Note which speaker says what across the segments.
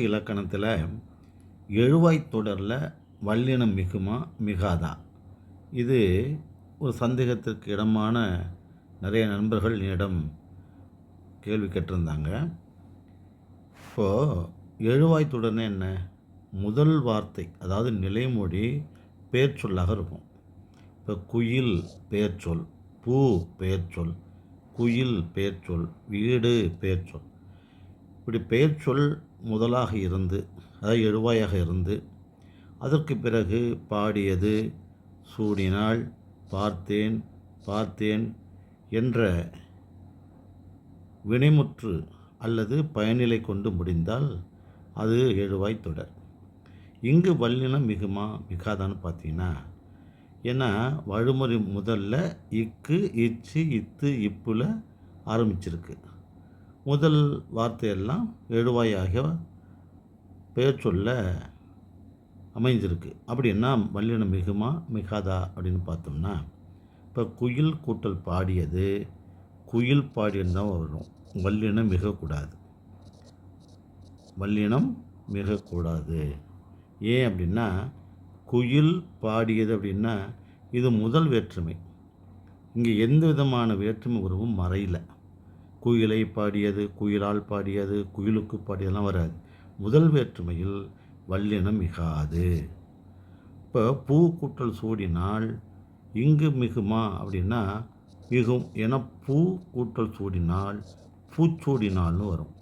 Speaker 1: இலக்கணத்தில் எழுவாய் தொடரில் வல்லினம் மிகுமா மிகாதா? இது ஒரு சந்தேகத்திற்கு இடமான நிறைய நண்பர்கள் என்னிடம் கேள்வி கேட்டிருந்தாங்க. இப்போது எழுவாய் என்ன? முதல் வார்த்தை அதாவது நிலைமொழி பெயர்ச்சொல்லாக இருக்கும். இப்போ குயில் பெயர்ச்சொல் பூ பெயர்ச்சொல் குயில் பெயர்ச்சொல் வீடு பெயர்ச்சொல். இப்படி பெயர்ச்சொல் முதலாக இருந்து அதாவது எழுவாயாக இருந்து அதற்கு பிறகு பாடியது சூடினாள் பார்த்தேன் பார்த்தேன் என்ற வினைமுற்று அல்லது பயனிலை கொண்டு முடிந்தால் அது எழுவாய் தொடர். இங்கு வல்லினம் மிகுமா மிகாதான்னு பார்த்தீங்கன்னா ஏன்னா வழிமுறை முதல்ல இக்கு இச்சு இத்து இப்புல ஆரம்பிச்சிருக்கு. முதல் வார்த்தையெல்லாம் எழுவாயாக பெயர் சொல்ல அமைஞ்சிருக்கு அப்படின்னா வல்லினம் மிகுமா? மிகாதா அப்படின்னு பார்த்தோம்னா இப்போ குயில் கூட்டல் பாடியது குயில் பாடியன்னு தான் வரும். வல்லினம் மிகக்கூடாது. வல்லினம் மிகக்கூடாது. ஏன் அப்படின்னா குயில் பாடியது அப்படின்னா இது முதல் வேற்றுமை. இங்கே எந்த விதமான வேற்றுமை உருவும் மறையல. குயிலை பாடியது குயிலால் பாடியது குயிலுக்கு பாடியதெல்லாம் வராது. முதல் வேற்றுமையில் வல்லினம் மிகாது. இப்போ பூ கூட்டல் சூடினால் இங்கு மிகுமா அப்படின்னா மிகும் ஏன்னா பூ கூட்டல் சூடினால் பூச்சூடினால்னு வரும்.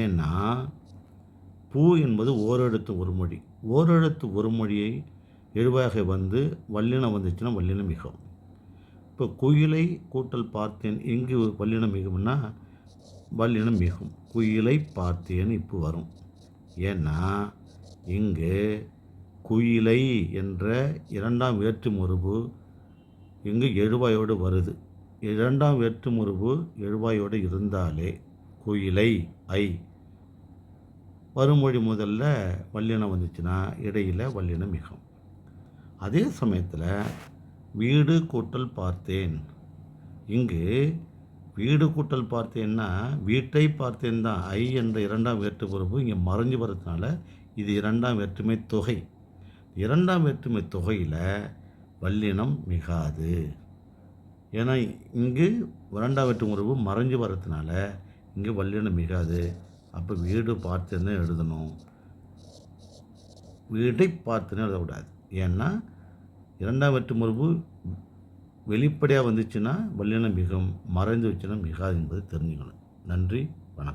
Speaker 1: ஏன்னா பூ என்பது ஓரெழுத்து ஒரு மொழி. ஓரெழுத்து ஒரு மொழியை எழுவாக வந்து வல்லினம் வந்துச்சுன்னா வல்லினம் மிகும். இப்போ குயிலை கூட்டல் பார்த்தேன் இங்கு வல்லினம் மிகும்னா வல்லினம் மிகும். குயிலை பார்த்தேன் இப்போ வரும். ஏன்னா இங்கு குயிலை என்ற இரண்டாம் வேற்றுமுறுவு இங்கு எழுவாயோடு வருது. இரண்டாம் வேற்றுமுறுவு எழுவாயோடு இருந்தாலே குயிலை ஐ வருமொழி முதல்ல வல்லினம் வந்துச்சுன்னா இடையில் வல்லினம் மிகும். அதே சமயத்தில் வீடு கூட்டல் பார்த்தேன். இங்கு வீடு கூட்டல் பார்த்தேன்னா வீட்டை பார்த்தேன் தான். ஐ என்ற இரண்டாம் வேற்று பொறுப்பு இங்கே மறைஞ்சு வரதுனால இது இரண்டாம் வேற்றுமை தொகை. இரண்டாம் வேற்றுமை தொகையில் வல்லினம் மிகாது. ஏன்னா இங்கு இரண்டாம் வேற்று உறவு மறைஞ்சு வரதுனால இங்கே வல்லினம் மிகாது. அப்போ வீடு பார்த்துன்னு எழுதணும். வீட்டை பார்த்துன்னு எழுதக்கூடாது. ஏன்னா இரண்டாம் வெட்டு முறிவு வெளிப்படையாக வந்துச்சுன்னா வல்லினம் மிகவும் மறைந்து வச்சுன்னா மிகாது என்பதை தெரிஞ்சுக்கணும். நன்றி.